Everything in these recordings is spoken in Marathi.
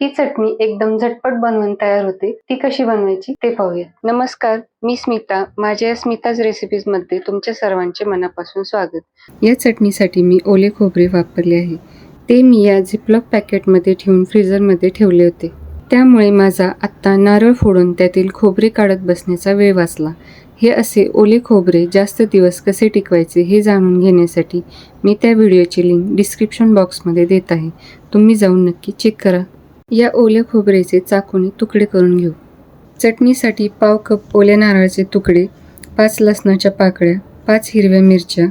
ही चटणी एकदम झटपट बनवून तयार होते. ती कशी बनवायची ते पाहूया नमस्कार मी स्मिता. माझ्या या स्मिताज रेसिपीजमध्ये तुमच्या सर्वांचे मनापासून स्वागत. या चटणीसाठी मी ओले खोबरे वापरले आहे. ते मी या झिपलॉक पॅकेटमध्ये ठेवून फ्रीझरमध्ये ठेवले होते. त्यामुळे माझा आत्ता नारळ फोडून त्यातील खोबरे काढत बसण्याचा वेळ वाचला. हे असे ओले खोबरे जास्त दिवस कसे टिकवायचे हे जाणून घेण्यासाठी मी त्या व्हिडिओची लिंक डिस्क्रिप्शन बॉक्समध्ये देत आहे. तुम्ही जाऊन नक्की चेक करा. या ओल्या खोबऱ्याचे चाकूने तुकडे करून घेऊ. चटणीसाठी पाव कप ओल्या नारळाचे तुकडे पाच लसणाच्या पाकळ्या पाच हिरव्या मिरच्या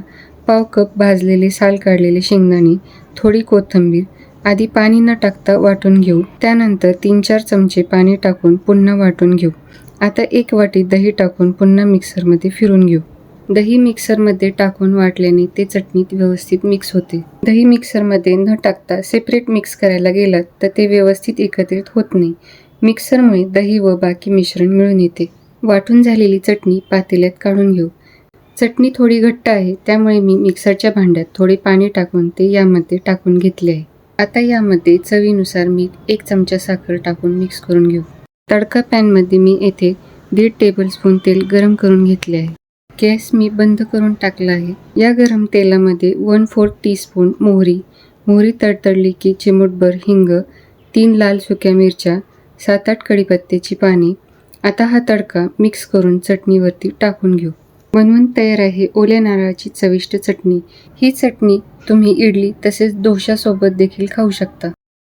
पाव कप भाजलेले साल काढलेले शेंगदाणे थोडी कोथिंबीर आधी पाणी न टाकता वाटून घेऊ. त्यानंतर तीन चार चमचे पाणी टाकून पुन्हा वाटून घेऊ. आता एक वाटी दही टाकून पुन्हा मिक्सरमध्ये फिरून घेऊ. दही मिक्सरमध्ये टाकून वाटल्याने ते चटणीत व्यवस्थित मिक्स होते. दही मिक्सरमध्ये न टाकता सेपरेट मिक्स करायला गेलात तर ते व्यवस्थित एकत्रित होत नाही. मिक्सरमुळे दही व बाकी मिश्रण मिळून येते. वाटून झालेली चटणी पातेल्यात काढून घेऊ. चटणी थोडी घट्ट आहे त्यामुळे मी मिक्सरच्या भांड्यात थोडे पाणी टाकून ते यामध्ये टाकून घेतले आहे. आता यामध्ये चवीनुसार मीठ एक चमचा साखर टाकून मिक्स करून घेऊ. तडका पॅनमध्ये मी येथे दीड टेबलस्पून तेल गरम करून घेतले आहे. गॅस मी बंद करून टाकला आहे. या गरम तेलामध्ये वन फोर्थ टीस्पून मोहरी. मोहरी तडतडली की चिमूटभर हिंग तीन लाल सुक्या मिरच्या सात आठ कढीपत्त्याची पाने. आता हा तडका मिक्स करून चटणीवरती टाकून घेऊ. बनवून तयार आहे ओल्या नारळाची चविष्ट चटणी. ही चटणी तुम्ही इडली तसेच डोशासोबत देखील खाऊ शकता.